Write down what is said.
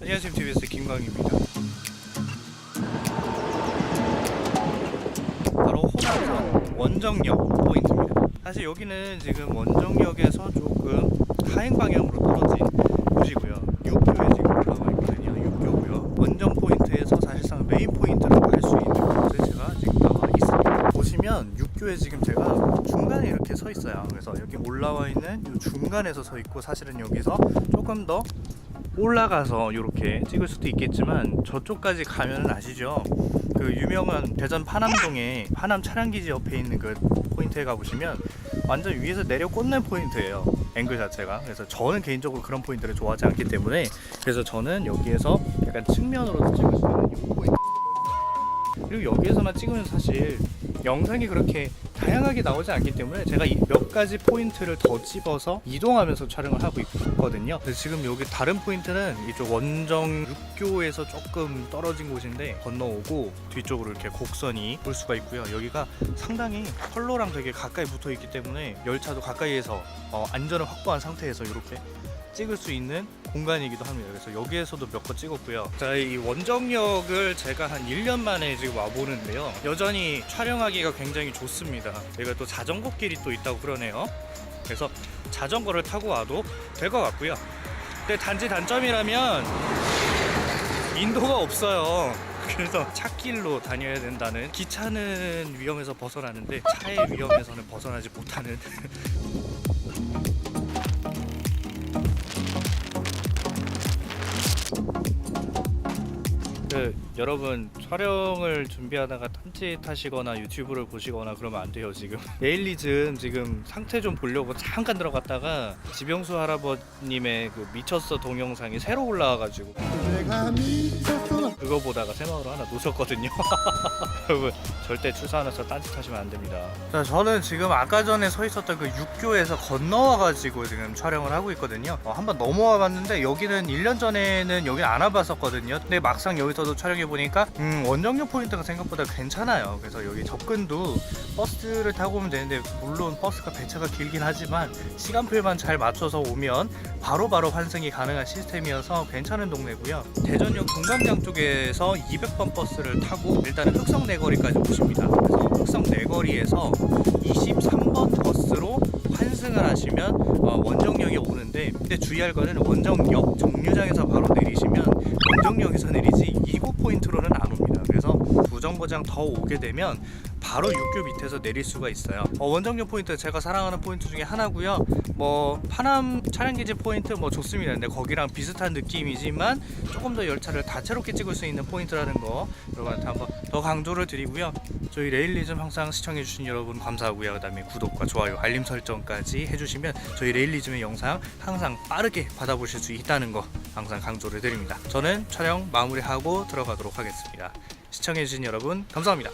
안녕하세요. TBS 김광입니다. 바로 호남선 원정역 포인트입니다. 사실 여기는 지금 원정역에서 조금 하행 방향으로 떨어진 곳이고요. 육교에 지금 올라와 있거든요. 육교고요. 원정 포인트에서 사실상 메인 포인트라고 할 수 있는 곳에 제가 지금 나와 있습니다. 보시면 육교에 지금 제가 중간에 이렇게 서 있어요. 그래서 여기 올라와 있는 이 중간에서 서 있고 사실은 여기서 조금 더 올라가서 이렇게 찍을 수도 있겠지만 저쪽까지 가면은 아시죠? 그 유명한 대전 파남동에 파남 차량기지 옆에 있는 그 포인트에 가보시면 완전 위에서 내려 꽂는 포인트예요. 앵글 자체가. 그래서 저는 개인적으로 그런 포인트를 좋아하지 않기 때문에 그래서 저는 여기에서 약간 측면으로도 찍을 수 있는 이 포인트. 그리고 여기에서만 찍으면 사실 영상이 그렇게 다양하게 나오지 않기 때문에 제가 이 몇 가지 포인트를 더 집어서 이동하면서 촬영을 하고 있거든요. 지금 여기 다른 포인트는 이쪽 원정 육교에서 조금 떨어진 곳인데 건너오고 뒤쪽으로 이렇게 곡선이 볼 수가 있고요. 여기가 상당히 컬러랑 되게 가까이 붙어 있기 때문에 열차도 가까이에서 어, 안전을 확보한 상태에서 이렇게 찍을 수 있는 공간이기도 합니다. 그래서 여기에서도 몇번 찍었고요. 자, 이 원정역을 제가 한 1년 만에 지금 와보는데요. 여전히 촬영하기가 굉장히 좋습니다. 여기가 또 자전거 길이 또 있다고 그러네요. 그래서 자전거를 타고 와도 될 것 같고요. 근데 단지 단점이라면 인도가 없어요. 그래서 차길로 다녀야 된다는 기차는 위험에서 벗어나는데 차의 위험에서는 벗어나지 못하는 그 여러분 촬영을 준비하다가 딴짓하시거나 유튜브를 보시거나 그러면 안 돼요 지금. 에일리즘 지금 상태 좀 보려고 잠깐 들어갔다가 지병수 할아버님의 그 미쳤어 동영상이 새로 올라와가지고. 내가 미쳤어 그거 보다가 새마을로 하나 놓쳤거든요. 여러분 절대 출사하면서 딴짓하시면 안 됩니다. 자 저는 지금 아까 전에 서 있었던 그 육교에서 건너와가지고 지금 촬영을 하고 있거든요. 어, 한번 넘어와 봤는데 여기는 1년 전에는 여기 안 와봤었거든요. 근데 막상 여기서도 촬영해 보니까 음, 원정역 포인트가 생각보다 괜찮아요. 그래서 여기 접근도 버스를 타고 오면 되는데 물론 버스가 배차가 길긴 하지만 시간표만 잘 맞춰서 오면 바로 바로 환승이 가능한 시스템이어서 괜찮은 동네고요. 대전역 동감장 쪽에서 200번 버스를 타고 일단은 흑성 내거리까지 오십니다. 그래서 흑성 내거리에서 23번 버스로 환승을 하시면 어, 원정역에 오는데 근데 주의할 거는 원정역 정류장에서 바로 내리시면 원정역에서 내리지 2구 포인트로는 안 옵니다. 그래서 부정거장 더 오게 되면 바로 육교 밑에서 내릴 수가 있어요. 어, 원정역 포인트 제가 사랑하는 포인트 중에 하나고요. 뭐 파남 차량기지 포인트 뭐 좋습니다. 근데 거기랑 비슷한 느낌이지만 조금 더 열차를 다채롭게 찍을 수 있는 포인트라는 거 여러분한테 한번 더 강조를 드리고요. 저희 레일리즘 항상 시청해주신 여러분 감사하고요. 그 다음에 구독과 좋아요, 알림 설정까지 해주시면 저희 레일리즘의 영상 항상 빠르게 받아보실 수 있다는 거 항상 강조를 드립니다. 저는 촬영 마무리하고 들어가도록 하겠습니다. 시청해주신 여러분 감사합니다.